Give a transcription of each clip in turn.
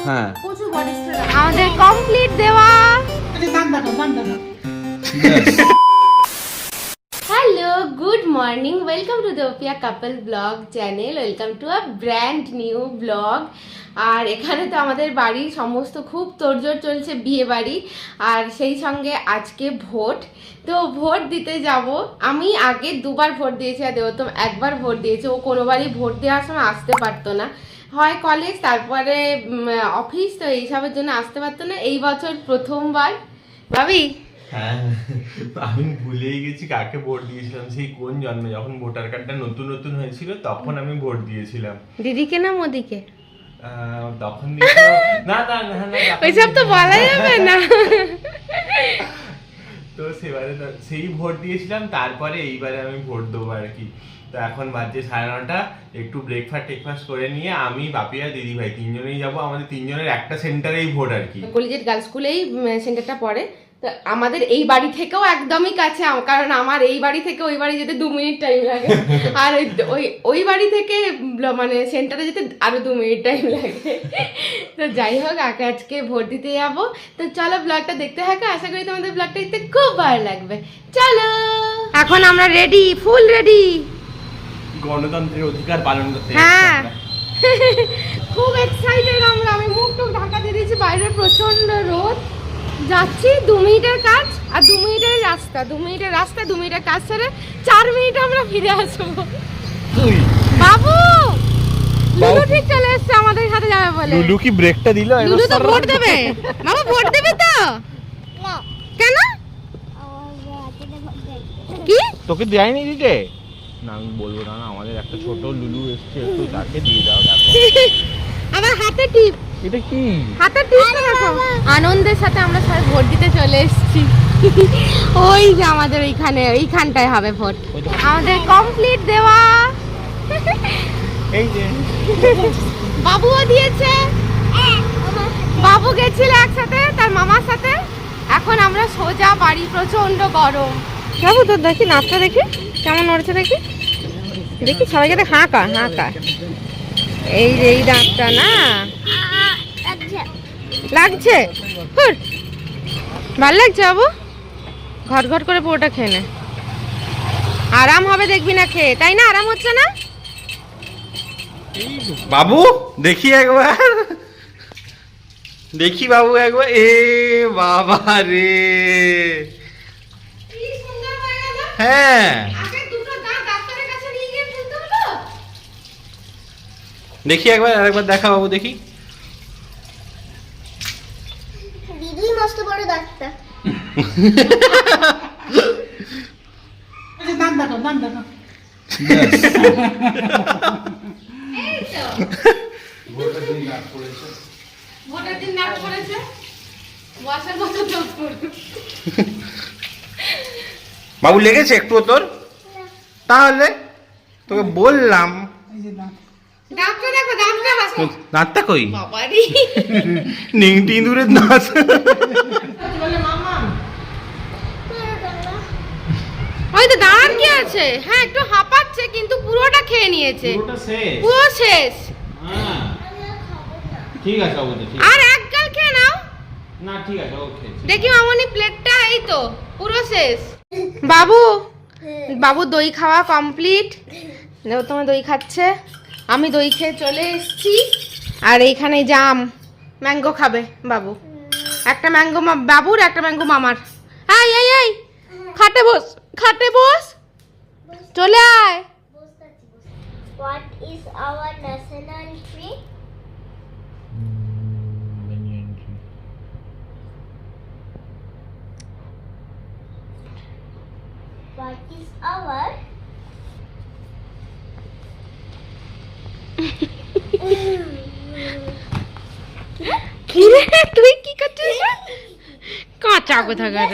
হ্যাঁ। আমাদের কমপ্লিট দেওয়া। Good morning welcome to দোপিয়া couple blog channel welcome to a brand new blog আর এখানে তো আমাদের বাড়ির সমস্ত খুব তোড়জোড় চলছে বিয়ে বাড়ি। আর সেই সঙ্গে আজকে ভোট। তো ভোট দিতে যাব। আমি আগে দুবার ভোট দিয়েছি আর দেবতম একবার ভোট দিয়েছে। ও কোনোবারই ভোট দেওয়ার সময় আসতে পারতো না। হয় কলেজ, তারপরে অফিস, তো এইসবের জন্য আসতে পারতো না। এই বছর প্রথমবার। ভাবি? হ্যাঁ। আমি ভুলেই গেছি কাকে ভোট দিয়েছিলাম সেই কোন জন্মে? যখন ভোটার কার্ডটা নতুন নতুন হয়েছিল তখন আমি ভোট দিয়েছিলাম। দিদিকে না মোদিকে? তখন না না না না ওইসব তো বলা যাবে না। তো সেবারে সেই ভোট দিয়েছিলাম তারপরে এইবারে আমি ভোট দেবো আর কি। তো এখন বাজছে সাড়ে নটা একটু ব্রেকফাস্ট টেকফাস্ট করে নিয়ে আমি বাপি আর দিদি ভাই তিনজনেই যাব। আমাদের তিনজনের একটা সেন্টারেই ভোট আর কি। কলেজের গার্লস স্কুলেই সেন্টারটা পড়ে। তো আমাদের এই বাড়ি থেকেও একদমই কাছে কারণ আমার এই বাড়ি থেকে ওই বাড়ি যেতে দু মিনিট টাইম লাগে। আর ওই- ওই বাড়ি থেকে মানে সেন্টারে যেতে আরও দু মিনিট টাইম লাগে। তো যাই হোক আগে আজকে ভোট দিতে যাব। তো চলো ব্লগটা দেখতে থাকো। আশা করি তোমাদের ব্লগটা দেখতে খুব ভালো লাগবে। চলো! এখন আমরা রেডি ফুল রেডি গণতন্ত্রের অধিকার পালন করতে হ্যাঁ। খুব এক্সাইটেড আমরা। আমি মুখ টুক ঢাকা দিয়ে দিয়েছি। বাইরে প্রচণ্ড রোদ। যাচ্ছি দু মিনিটের কাজ আর দু মিনিটের রাস্তা দু মিনিটের রাস্তা দু মিনিটের কাজ সেরে চার মিনিট আমরা ফিরে আসব। বাবু লুলু ঠিক চলে এসছে আমাদের সাথে যাবে বলে। লুলু কি ব্রেকটা দিল? লুলু তো ভোট দেবে। বাবা ভোট দেবে তো? কেন? কি? তোকে দেয়নি দিতে? না আমি বলব না না, আমাদের একটা ছোট লুলু এসছে একটু তাকে দিয়ে দাও দেখো। আমার হাতে টিপ। এটা কি? হাতে টিপটা দেখো। আনন্দের সাথে আমরা সবাই ভোট দিতে চলে এসেছি। ওই যে আমাদের ওইখানে ওইখানটায় হবে ভোট। আমাদের কমপ্লিট দেওয়া। এই যে। বাবুও দিয়েছে। বাবু গেছিল একসাথে তার মামার সাথে। এখন আমরা সোজা বাড়ি প্রচণ্ড গরম। বাবু তোর দেখি নাচটা দেখি। কেমন নড়ছে দেখি। দেখি সবাইকে হাঁকা হাঁকা। এই যে এই দাঁতটা না। লাগছে? হুর। ভালো লাগছে বাবু? ঘট ঘট করে পুরোটা খেয়ে নে। আরাম হবে দেখবি না খেয়ে তাই না? আরাম হচ্ছে না? বাবু দেখি একবার। দেখি বাবু একবার। এ বাবা রে। হ্যাঁ দেখি একবার আরেকবার দেখা বাবু দেখি দিদি মস্ত বড় দাঁতটা ভোটের দিন নাক পড়েছে। বসার মতো বাবু লেগেছে একটু তোর? তাহলে তোকে বললাম। দাঁতটা কই? বাবারি। নিংটি ইঁদুরের দাঁত ওই তো আছে হ্যাঁ একটু হাঁপাচ্ছে কিন্তু পুরোটা খেয়ে নিয়েছে। পুরোটা শেষ? পুরো শেষ। হ্যাঁ। ঠিক আছে আর এক গাল খেয়ে নাও। না ঠিক আছে ওকে দেখি মামনি প্লেটটা এই তো পুরো শেষ। বাবু বাবু দই খাওয়া কমপ্লিট দেখো তোমার দই খাচ্ছে। আমি দই খেয়ে চলে এসেছি। আর এইখানে জাম ম্যাঙ্গো খাবে বাবু। একটা ম্যাঙ্গো বাবুর একটা ম্যাঙ্গো মামার। এই এই এই খাটে বস খাটে বস। চলে আয়। What is our national tree? What is our? কি রে তুই কি করছিস? কাঁচা কোথাকার?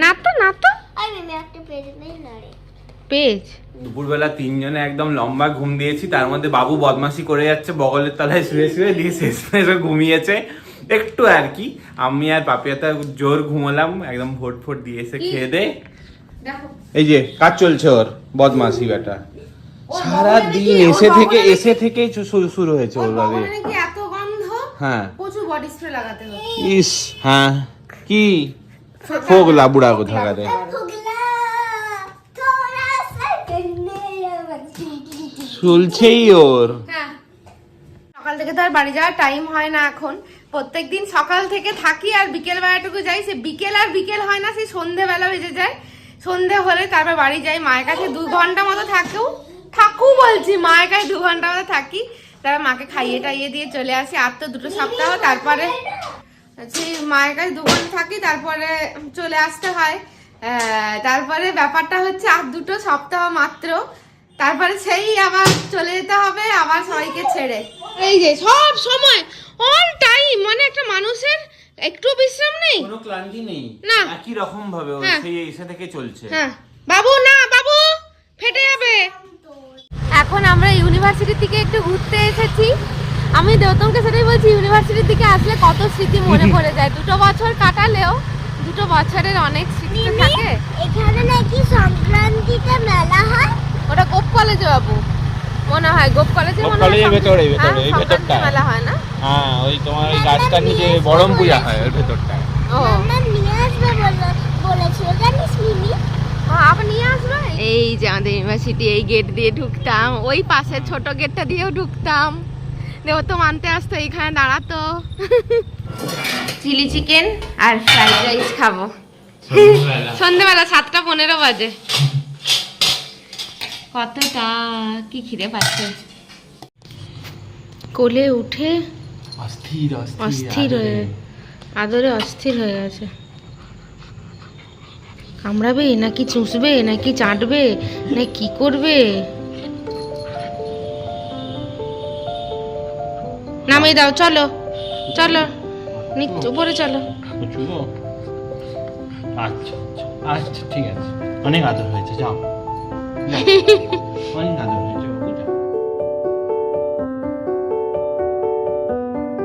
না তো না তো আমি একটা পেজ নেই নাড়ে পেজ? দুপুরবেলা তিনজনে একদম লম্বা ঘুম দিয়েছি তার মধ্যে বাবু বদমাশি করে যাচ্ছে বগলের তলায় শুয়ে শুয়ে দিয়ে শেষ এসে ঘুমিয়েছে। একটু আর কি আমি আর পাপিয়াতা জোর ঘুমোলাম একদম ভোট ফোট দিয়ে এসে খেয়ে দে। এই যে কাজ চলছে ওর বদমাশি বেটা সারা দিন এসে থেকে এসে থেকেই শুরু শুরু হয়েছে ওর এত গন্ধ? হ্যাঁ। প্রচুর বডি স্প্রে লাগাতে হবে ইস হ্যাঁ। কি? ফোগলা বুড়া কোথাকারে। চলছেই ওর। হ্যাঁ। সকাল থেকে তো আর বাড়ি যাওয়ার টাইম হয় না এখন। প্রত্যেকদিন সকাল থেকে থাকি আর বিকেল বেলাটুকু যাই। সে বিকেল আর বিকেল হয় না সেই সন্ধেবেলা বেজে যায়। সন্ধে হলে তারপর বাড়ি যাই। মায়ের কাছে দু ঘণ্টা মতো থাকেও থাকু বলছি, মায়ের কাছে দু ঘণ্টা মতো থাকি। তারপর মাকে খাইয়ে টাইয়ে দিয়ে চলে আসি। আর তো দুটো সপ্তাহ, তারপরে সেই মায়ের কাছে দু ঘণ্টা থাকি, তারপরে চলে আসতে হয়। তারপরে ব্যাপারটা হচ্ছে আর দুটো সপ্তাহ মাত্র। তারপরে সেই আবার চলে যেতে হবে আবার সবাইকে ছেড়ে। এই যে সব সময় অন টাইম মানে একটা মানুষের একটু বিশ্রাম নেই? কোনো ক্লান্তি নেই। না। একই রকম ভাবে ও হ্যাঁ। সেই এসে থেকে চলছে। হ্যাঁ। বাবু না বাবু ফেটে যাবে। এখন আমরা ইউনিভার্সিটির থেকে একটু ঘুরতে এসেছি। আমি গৌতমকে সেটাই বলছি ইউনিভার্সিটির দিকে আসলে কত স্মৃতি মনে পড়ে যায়? দুটো বছর কাটালেও দুটো বছরের অনেক স্মৃতি থাকে। এখানে নাকি সংক্রান্তিতে মেলা হয় ওটা গোপ কলেজে বাবু মনে হয় গোপ কলেজে মনে হয় কলেজের ভেতরে, ভেতরে, এই হ্যাঁ, ভেতরটায়। মেলা হয় না? হ্যাঁ ওই তোমার ওই গাছটার নিচে বড়ম পূজা হয় ওর ভেতরটা ও। নিয়ে আসবে বলেছিল জানিস মিমি এই যে আমাদের ইউনিভার্সিটি এই গেট দিয়ে ঢুকতাম ওই পাশের ছোট গেটটা দিয়েও ঢুকতাম। দেও তো মানতে আসতো এইখানে দাঁড়াতো। চিলি চিকেন আর ফ্রাইড রাইস খাব। সন্ধ্যেবেলা সাতটা পনেরো বাজে। কতটা কি খিদে পাচ্ছে? কোলে উঠে অস্থির অস্থির হয়ে আদরে। অস্থির হয়ে গেছে কামড়াবে নাকি চুষবে নাকি চাটবে না কি করবে? নামিয়ে দাও চলো চলো নিচ- উপরে চলো। আচ্ছা আচ্ছা আচ্ছা ঠিক আছে। অনেক আদর হয়েছে যাও। যাও। অনেক আদর